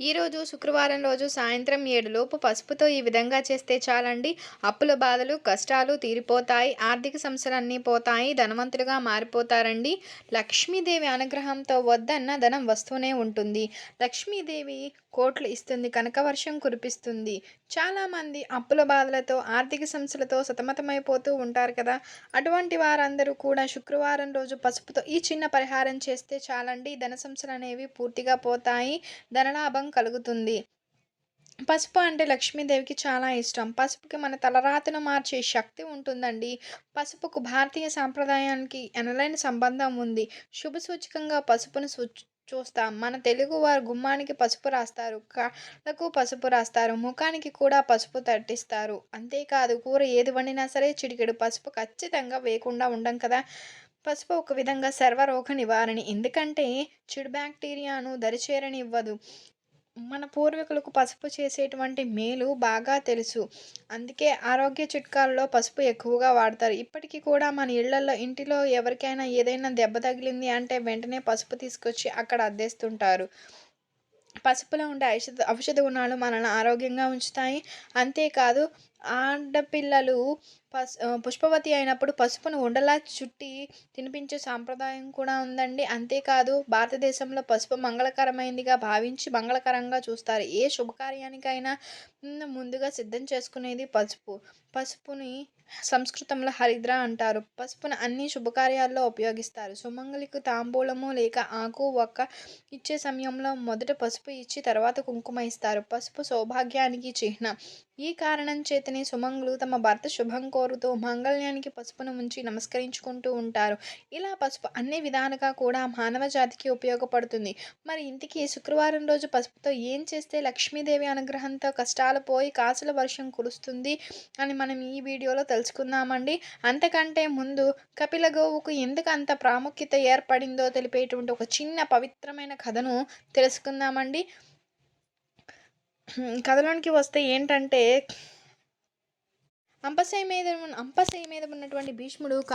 ఈరోజు శుక్రవారం రోజు సాయంత్రం ఏడులోపు పసుపుతో ఈ విధంగా చేస్తే చాలండి. అప్పుల బాధలు కష్టాలు తీరిపోతాయి ఆర్థిక సమస్యలన్నీ పోతాయి ధనవంతులుగా మారిపోతారండి. లక్ష్మీదేవి అనుగ్రహంతో వద్దన్న ధనం వస్తూనే ఉంటుంది. లక్ష్మీదేవి కోట్లు ఇస్తుంది కనక వర్షం కురిపిస్తుంది. చాలామంది అప్పుల బాధలతో ఆర్థిక సమస్యలతో సతమతమైపోతూ ఉంటారు కదా. అటువంటి వారందరూ కూడా శుక్రవారం రోజు పసుపుతో ఈ చిన్న పరిహారం చేస్తే చాలండి. ధన సమస్యలు అనేవి పూర్తిగా పోతాయి. ధనలాభం కలుగుతుంది. పసుపు అంటే లక్ష్మీదేవికి చాలా ఇష్టం. పసుపుకి మన తలరాతను మార్చే శక్తి ఉంటుందండి. పసుపుకు భారతీయ సాంప్రదాయానికి ఎనలేని సంబంధం ఉంది. శుభ సూచకంగా పసుపును చూస్తాం. మన తెలుగు వారు గుమ్మానికి పసుపు రాస్తారు. కాళ్ళకు పసుపు రాస్తారు. ముఖానికి కూడా పసుపు తట్టిస్తారు. అంతేకాదు కూర ఏది వండినా సరే చిటికెడు పసుపు ఖచ్చితంగా వేయకుండా ఉండం కదా. పసుపు ఒక విధంగా సర్వరోగ నివారణ. ఎందుకంటే చెడు బ్యాక్టీరియాను దరిచేరనివ్వదు. మన పూర్వీకులకు పసుపు చేసేటువంటి మేలు బాగా తెలుసు. అందుకే ఆరోగ్య చిట్కాలలో పసుపు ఎక్కువగా వాడతారు. ఇప్పటికీ కూడా మన ఇళ్ళలో ఇంటిలో ఎవరికైనా ఏదైనా దెబ్బ తగిలింది అంటే వెంటనే పసుపు తీసుకొచ్చి అక్కడ అద్దేస్తుంటారు. పసుపులో ఉండే ఔషధ ఔషధ గుణాలు మనల్ని ఆరోగ్యంగా ఉంచుతాయి. అంతేకాదు ఆడపిల్లలు పస్ పుష్పవతి అయినప్పుడు పసుపును ఉండలా చుట్టి తినిపించే సాంప్రదాయం కూడా ఉందండి. అంతేకాదు భారతదేశంలో పసుపు మంగళకరమైనదిగా భావించి మంగళకరంగా చూస్తారు. ఏ శుభకార్యానికైనా ముందుగా సిద్ధం చేసుకునేది పసుపు. పసుపుని సంస్కృతంలో హరిద్ర అంటారు. పసుపును అన్ని శుభకార్యాల్లో ఉపయోగిస్తారు. సుమంగళికి తాంబూలము లేక ఆకు ఒక్క ఇచ్చే సమయంలో మొదట పసుపు ఇచ్చి తర్వాత కుంకుమ ఇస్తారు. పసుపు సౌభాగ్యానికి చిహ్నం. ఈ కారణం చేతనే సుమంగులు తమ భర్త శుభం కోరుతూ మాంగళ్యానికి పసుపును ఉంచి నమస్కరించుకుంటూ ఉంటారు. ఇలా పసుపు అన్ని విధాలుగా కూడా మానవ జాతికి ఉపయోగపడుతుంది. మరి ఇంటికి శుక్రవారం రోజు పసుపుతో ఏం చేస్తే లక్ష్మీదేవి అనుగ్రహంతో కష్టాలు పోయి కాసుల వర్షం కురుస్తుంది అని మనం ఈ వీడియోలో తెలుసుకుందామండి. అంతకంటే ముందు కపిల గోవుకు ఎందుకు అంత ప్రాముఖ్యత ఏర్పడిందో తెలిపేటువంటి ఒక చిన్న పవిత్రమైన కథను తెలుసుకుందామండి. కథలోనికి వస్తే ఏంటంటే అంపశయ మీద అంపశయ మీద ఉన్నటువంటి భీష్ముడు క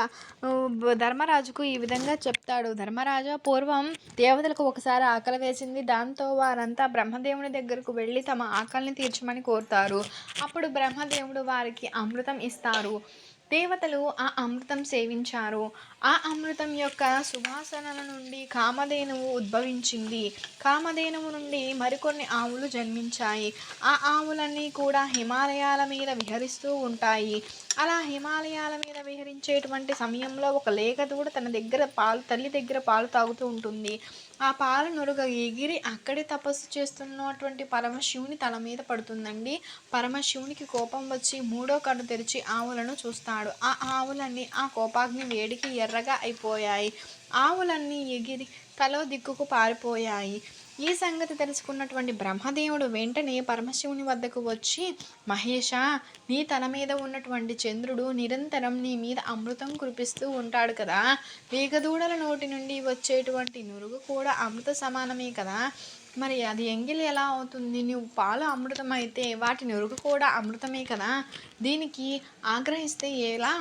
ధర్మరాజుకు ఈ విధంగా చెప్తాడు. ధర్మరాజా పూర్వం దేవతలకు ఒకసారి ఆకలి వేసింది. దాంతో వారంతా బ్రహ్మదేవుని దగ్గరకు వెళ్ళి తమ ఆకలిని తీర్చమని కోరుతారు. అప్పుడు బ్రహ్మదేవుడు వారికి అమృతం ఇస్తారు. దేవతలు ఆ అమృతం సేవించారు. ఆ అమృతం యొక్క సువాసనల నుండి కామధేనువు ఉద్భవించింది. కామధేనువు నుండి మరికొన్ని ఆవులు జన్మించాయి. ఆ ఆవులన్నీ కూడా హిమాలయాల మీద విహరిస్తూ ఉంటాయి. అలా హిమాలయాల మీద విహరించేటువంటి సమయంలో ఒక లేఖదూడ తన దగ్గర పాలు తల్లి దగ్గర పాలు తాగుతూ ఉంటుంది. ఆ పాలు ఎగిరి అక్కడే తపస్సు చేస్తున్నటువంటి పరమశివుని తల మీద పడుతుందండి. పరమశివునికి కోపం వచ్చి మూడో కన్ను తెరిచి ఆవులను చూస్తాడు. ఆ ఆవులన్నీ ఆ కోపాగ్ని వేడికి ఎర్రగా అయిపోయాయి. ఆవులన్నీ ఎగిరి తలో దిక్కుకు పారిపోయాయి. ఈ సంగతి తెలుసుకున్నటువంటి బ్రహ్మదేవుడు వెంటనే పరమశివుని వద్దకు వచ్చి మహేష నీ తల మీద ఉన్నటువంటి చంద్రుడు నిరంతరం నీ మీద అమృతం కురిపిస్తూ ఉంటాడు కదా. వేగదూడల నోటి నుండి వచ్చేటువంటి నురుగు కూడా అమృత సమానమే కదా. మరి అది ఎంగిలి ఎలా అవుతుంది? నువ్వు పాలు అమృతం అయితే వాటి నురుగు కూడా అమృతమే కదా. దీనికి ఆగ్రహిస్తే ఎలా?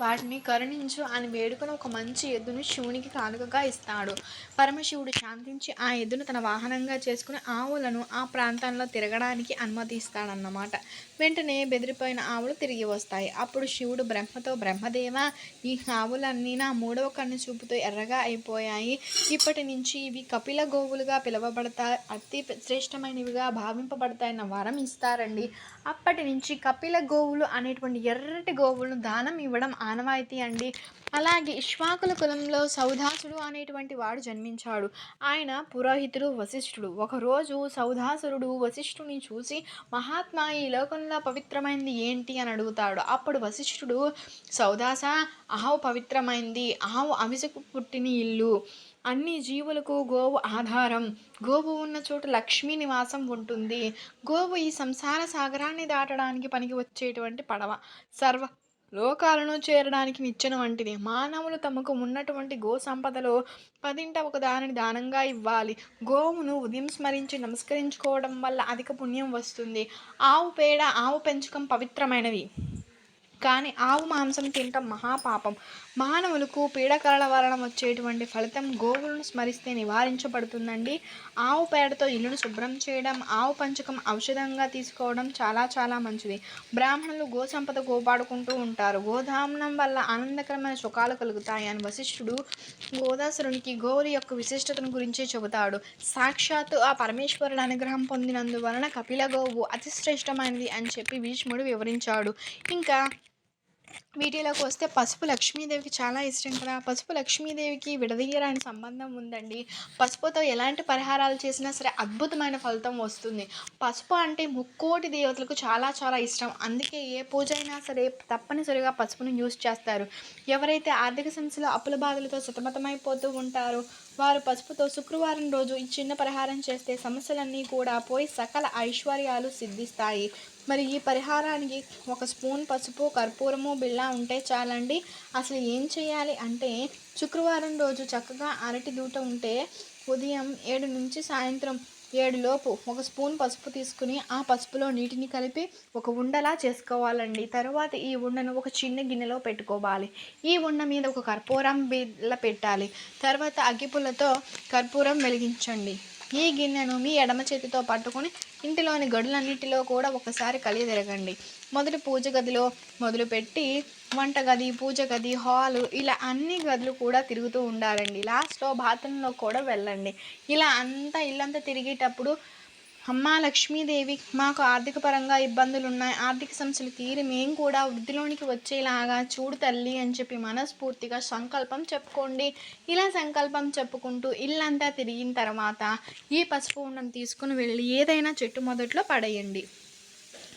వాటిని కరుణించు అని వేడుకొని ఒక మంచి ఎద్దును శివునికి కానుకగా ఇస్తాడు. పరమశివుడు శాంతించి ఆ ఎద్దును తన వాహనంగా చేసుకుని ఆవులను ఆ ప్రాంతంలో తిరగడానికి అనుమతిస్తాడన్నమాట. వెంటనే బెదిరిపోయిన ఆవులు తిరిగి వస్తాయి. అప్పుడు శివుడు బ్రహ్మతో బ్రహ్మదేవ ఈ ఆవులన్నీ నా మూడవ కన్ను చూపుతో ఎర్రగా అయిపోయాయి. ఇప్పటి నుంచి ఇవి కపిల గోవులుగా పిలువబడతా అతి శ్రేష్టమైనవిగా భావింపబడతాయన్న వరం ఇస్తారండి. అప్పటి నుంచి కపిల గోవులు అనేటువంటి ఎర్రటి గోవులను దానం ఇవ్వడం ఆనవాయితీ అండి. అలాగే ఇష్వాకుల కులంలో సౌదాసుడు అనేటువంటి వాడు జన్మించాడు. ఆయన పురోహితుడు వశిష్ఠుడు. ఒకరోజు సౌదాసురుడు వశిష్ఠుని చూసి మహాత్మా ఈ లోకంలో పవిత్రమైంది ఏంటి? అని అడుగుతాడు. అప్పుడు వశిష్ఠుడు సౌదాస ఆవు పవిత్రమైంది. ఆవు అవిసకు పుట్టిన ఇల్లు. అన్ని జీవులకు గోవు ఆధారం. గోవు ఉన్న చోట లక్ష్మీ నివాసం ఉంటుంది. గోవు ఈ సంసార సాగరాన్ని దాటడానికి పనికి వచ్చేటువంటి పడవ. సర్వ లోకాలను చేరడానికి నిచ్చెన వంటిది. మానవులు తమకు ఉన్నటువంటి గో సంపదలో పదింట ఒక దానిని దానంగా ఇవ్వాలి. గోవును ఉదయం స్మరించి నమస్కరించుకోవడం వల్ల అధిక పుణ్యం వస్తుంది. ఆవు పేడ ఆవు పెంచకం పవిత్రమైనవి కానీ ఆవు మాంసం తినటం మహాపాపం. మానవులకు పీడకలల వలన వచ్చేటువంటి ఫలితం గోవులను స్మరిస్తే నివారించబడుతుందండి. ఆవు పేడతో ఇల్లును శుభ్రం చేయడం ఆవు పంచకం ఔషధంగా తీసుకోవడం చాలా చాలా మంచిది. బ్రాహ్మణులు గో సంపద గోపాడుకుంటూ ఉంటారు. గోధామనం వల్ల ఆనందకరమైన సుఖాలు కలుగుతాయి అని వశిష్ఠుడు గోదాసురునికి గోవుల యొక్క విశిష్టతను గురించి చెబుతాడు. సాక్షాత్తు ఆ పరమేశ్వరుడు అనుగ్రహం పొందినందువలన కపిల గోవు అతి శ్రేష్టమైనది అని చెప్పి భీష్ముడు వివరించాడు. ఇంకా వీటిలోకి వస్తే పసుపు లక్ష్మీదేవికి చాలా ఇష్టం కదా. పసుపు లక్ష్మీదేవికి విడదీయరాని సంబంధం ఉందండి. పసుపుతో ఎలాంటి పరిహారాలు చేసినా సరే అద్భుతమైన ఫలితం వస్తుంది. పసుపు అంటే ముక్కోటి దేవతలకు చాలా చాలా ఇష్టం. అందుకే ఏ పూజ అయినా సరే తప్పనిసరిగా పసుపును యూజ్ చేస్తారు. ఎవరైతే ఆర్థిక సమస్యలు అప్పుల బాధలతో సతమతమైపోతూ ఉంటారో వారు పసుపుతో శుక్రవారం రోజు ఈ చిన్న పరిహారం చేస్తే సమస్యలన్నీ కూడా పోయి సకల ఐశ్వర్యాలు సిద్ధిస్తాయి. మరి ఈ పరిహారానికి ఒక స్పూన్ పసుపు కర్పూరము బిళ్ళ ఉంటే చాలండి. అసలు ఏం చేయాలి అంటే శుక్రవారం రోజు చక్కగా అరటి దూట ఉంటే ఉదయం ఏడు నుంచి సాయంత్రం ఏడులోపు ఒక స్పూన్ పసుపు తీసుకుని ఆ పసుపులో నీటిని కలిపి ఒక ఉండలా చేసుకోవాలండి. తర్వాత ఈ ఉండను ఒక చిన్న గిన్నెలో పెట్టుకోవాలి. ఈ ఉండ మీద ఒక కర్పూరం బిళ్ళ పెట్టాలి. తర్వాత అగ్గిపుల్లతో కర్పూరం వెలిగించండి. ఈ గిన్నెను మీ ఎడమ చేతితో పట్టుకొని ఇంటిలోని గడులన్నిటిలో కూడా ఒకసారి కలిగి తిరగండి మొదటి పూజ గదిలో మొదలుపెట్టి వంటగది పూజ గది హాలు ఇలా అన్ని గదులు కూడా తిరుగుతూ ఉండాలండి. లాస్ట్లో బాత్రూంలో కూడా వెళ్ళండి. ఇలా అంతా ఇల్లంతా తిరిగేటప్పుడు అమ్మా లక్ష్మీదేవి మాకు ఆర్థిక పరంగా ఇబ్బందులు ఉన్నాయి ఆర్థిక సమస్యలు తీరి మేము కూడా వృద్ధిలోనికి వచ్చేలాగా చూడు తల్లి అని చెప్పి మనస్ఫూర్తిగా సంకల్పం చెప్పుకోండి. ఇలా సంకల్పం చెప్పుకుంటూ ఇల్లంతా తిరిగిన తర్వాత ఈ పసుపు ఉండం తీసుకుని వెళ్ళి ఏదైనా చెట్టు మొదట్లో పడేయండి.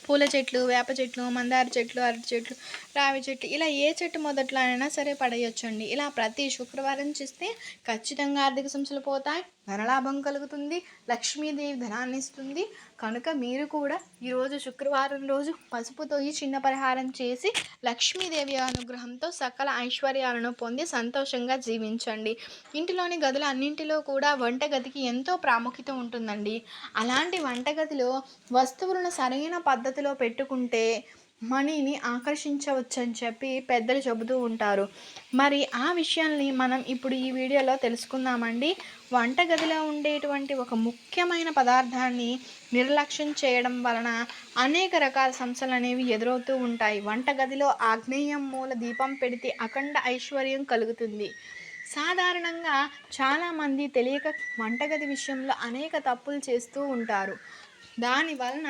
పూల చెట్లు వేప చెట్లు మందార చెట్లు అరటి చెట్లు రావి చెట్లు ఇలా ఏ చెట్టు మొదట్లో అయినా సరే పడేయొచ్చండి. ఇలా ప్రతి శుక్రవారం చేస్తే ఖచ్చితంగా ఆర్థిక సమస్యలు పోతాయి ధనలాభం కలుగుతుంది లక్ష్మీదేవి ధనాన్ని ఇస్తుంది. కనుక మీరు కూడా ఈరోజు శుక్రవారం రోజు పసుపుతో ఈ చిన్న పరిహారం చేసి లక్ష్మీదేవి అనుగ్రహంతో సకల ఐశ్వర్యాలను పొంది సంతోషంగా జీవించండి. ఇంటిలోని గదుల అన్నింటిలో కూడా వంటగదికి ఎంతో ప్రాముఖ్యత ఉంటుందండి. అలాంటి వంటగదిలో వస్తువులను సరైన పద్ధతిలో పెట్టుకుంటే మనీని ఆకర్షించవచ్చని చెప్పి పెద్దలు చెబుతూ ఉంటారు. మరి ఆ విషయాల్ని మనం ఇప్పుడు ఈ వీడియోలో తెలుసుకుందామండి. వంటగదిలో ఉండేటువంటి ఒక ముఖ్యమైన పదార్థాన్ని నిర్లక్ష్యం చేయడం వలన అనేక రకాల సమస్యలు అనేవి ఎదురవుతూ ఉంటాయి. వంటగదిలో ఆగ్నేయం మూల దీపం పెడితే అఖండ ఐశ్వర్యం కలుగుతుంది. సాధారణంగా చాలామంది తెలియక వంటగది విషయంలో అనేక తప్పులు చేస్తూ ఉంటారు. దాని వలన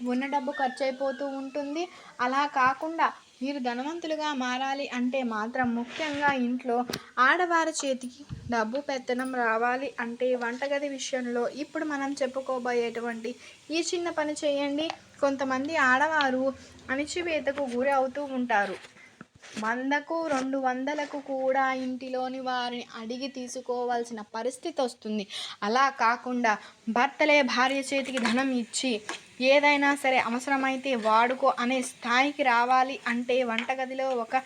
ఉన్న డబ్బు ఖర్చు అయిపోతూ ఉంటుంది. అలా కాకుండా మీరు ధనవంతులుగా మారాలి అంటే మాత్రం ముఖ్యంగా ఇంట్లో ఆడవారి చేతికి డబ్బు పెత్తనం రావాలి అంటే వంటగది విషయంలో ఇప్పుడు మనం చెప్పుకోబోయేటువంటి ఈ చిన్న పని చేయండి. కొంతమంది ఆడవారు అణిచివేతకు గురి అవుతూ ఉంటారు. వందకు రెండు వందలకు కూడా ఇంటిలోని వారిని అడిగి తీసుకోవాల్సిన పరిస్థితి వస్తుంది. అలా కాకుండా భర్తలే భార్య చేతికి ధనం ఇచ్చి ఏదైనా సరే అవసరమైతే వాడుకో అనే స్థాయికి రావాలి అంటే వంటగదిలో ఒక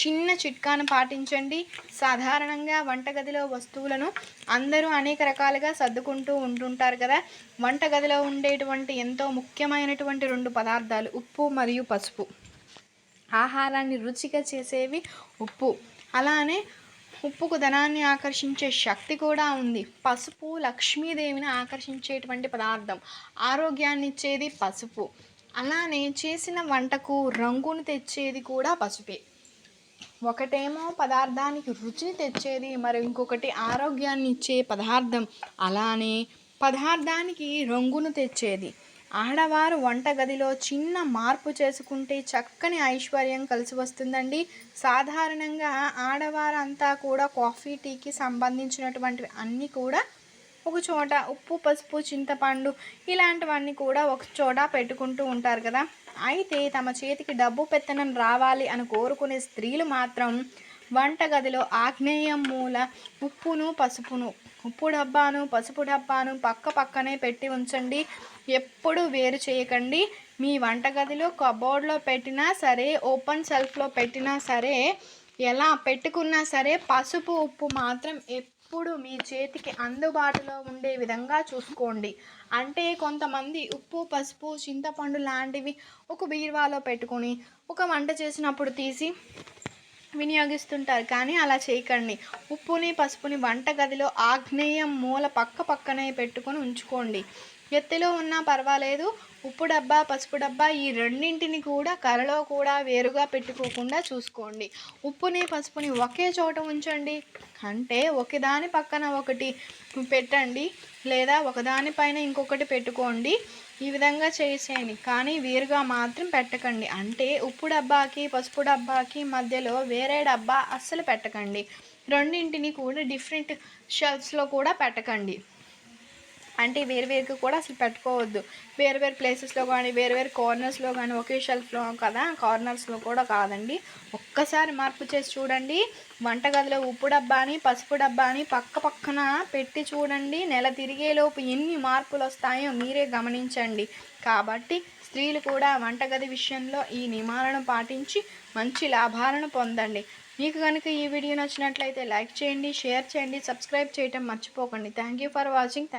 చిన్న చిట్కాను పాటించండి. సాధారణంగా వంటగదిలో వస్తువులను అందరూ అనేక రకాలుగా సర్దుకుంటూ ఉంటుంటారు కదా. వంటగదిలో ఉండేటువంటి ఎంతో ముఖ్యమైనటువంటి రెండు పదార్థాలు ఉప్పు మరియు పసుపు. ఆహారాన్ని రుచిగా చేసేవి ఉప్పు. అలానే ఉప్పుకు ధనాన్ని ఆకర్షించే శక్తి కూడా ఉంది. పసుపు లక్ష్మీదేవిని ఆకర్షించేటువంటి పదార్థం. ఆరోగ్యాన్ని ఇచ్చేది పసుపు. అలానే చేసిన వంటకు రంగును తెచ్చేది కూడా పసుపే. ఒకటేమో పదార్థానికి రుచిని తెచ్చేది మరి ఇంకొకటి ఆరోగ్యాన్ని ఇచ్చే పదార్థం. అలానే పదార్థానికి రంగును తెచ్చేది. ఆడవారు వంటగదిలో చిన్న మార్పు చేసుకుంటే చక్కని ఐశ్వర్యం కలిసి వస్తుందండి. సాధారణంగా ఆడవారంతా కూడా కాఫీ టీకి సంబంధించినటువంటివి అన్నీ కూడా ఒక చోట ఉప్పు పసుపు చింతపండు ఇలాంటివన్నీ కూడా ఒక చోట పెట్టుకుంటూ ఉంటారు కదా. అయితే తమ చేతికి డబ్బు పెత్తనం రావాలి అని కోరుకునే స్త్రీలు మాత్రం వంటగదిలో ఆగ్నేయం మూల ఉప్పును పసుపును ఉప్పు డబ్బాను పసుపు డబ్బాను పక్క పక్కనే పెట్టి ఉంచండి. ఎప్పుడు వేరు చేయకండి. మీ వంటగదిలో కబోర్డ్లో పెట్టినా సరే ఓపెన్ సెల్ఫ్లో పెట్టినా సరే ఎలా పెట్టుకున్నా సరే పసుపు ఉప్పు మాత్రం ఎప్పుడు మీ చేతికి అందుబాటులో ఉండే విధంగా చూసుకోండి. అంటే కొంతమంది ఉప్పు పసుపు చింతపండు లాంటివి ఒక బీరువాలో పెట్టుకొని ఒక వంట చేసినప్పుడు తీసి వినియోగిస్తుంటారు. కానీ అలా చేయకండి. ఉప్పుని పసుపుని వంటగదిలో ఆగ్నేయం మూల పక్క పక్కనే పెట్టుకొని ఉంచుకోండి. ఎత్తులో ఉన్నా పర్వాలేదు. ఉప్పు డబ్బా పసుపు డబ్బా ఈ రెండింటిని కూడా కరలో కూడా వేరుగా పెట్టుకోకుండా చూసుకోండి. ఉప్పుని పసుపుని ఒకే చోట ఉంచండి. అంటే ఒకదాని పక్కన ఒకటి పెట్టండి లేదా ఒకదానిపైన ఇంకొకటి పెట్టుకోండి. ఈ విధంగా చేసేయండి. కానీ వేరుగా మాత్రం పెట్టకండి. అంటే ఉప్పు డబ్బాకి పసుపు డబ్బాకి మధ్యలో వేరే డబ్బా అస్సలు పెట్టకండి. రెండింటిని కూడా డిఫరెంట్ షెల్ఫ్స్లో కూడా పెట్టకండి. అంటే వేరు వేరుగా కూడా అసలు పెట్టుకోవద్దు. వేరు వేరు ప్లేసెస్లో కానీ వేరు వేరు కార్నర్స్లో కానీ ఒకే షెల్ఫ్లో కదా? కార్నర్స్లో కూడా కాదండి. ఒక్కసారి మార్పు చేసి చూడండి. వంటగదిలో ఉప్పు డబ్బాని పసుపు డబ్బాని పక్క పక్కన పెట్టి చూడండి. నెల తిరిగేలోపు ఎన్ని మార్పులు వస్తాయో మీరే గమనించండి. కాబట్టి స్త్రీలు కూడా వంటగది విషయంలో ఈ నియమాలను పాటించి మంచి లాభాలను పొందండి. మీకు కనుక ఈ వీడియో నచ్చినట్లయితే లైక్ చేయండి షేర్ చేయండి సబ్స్క్రైబ్ చేయటం మర్చిపోకండి. Thank you for watching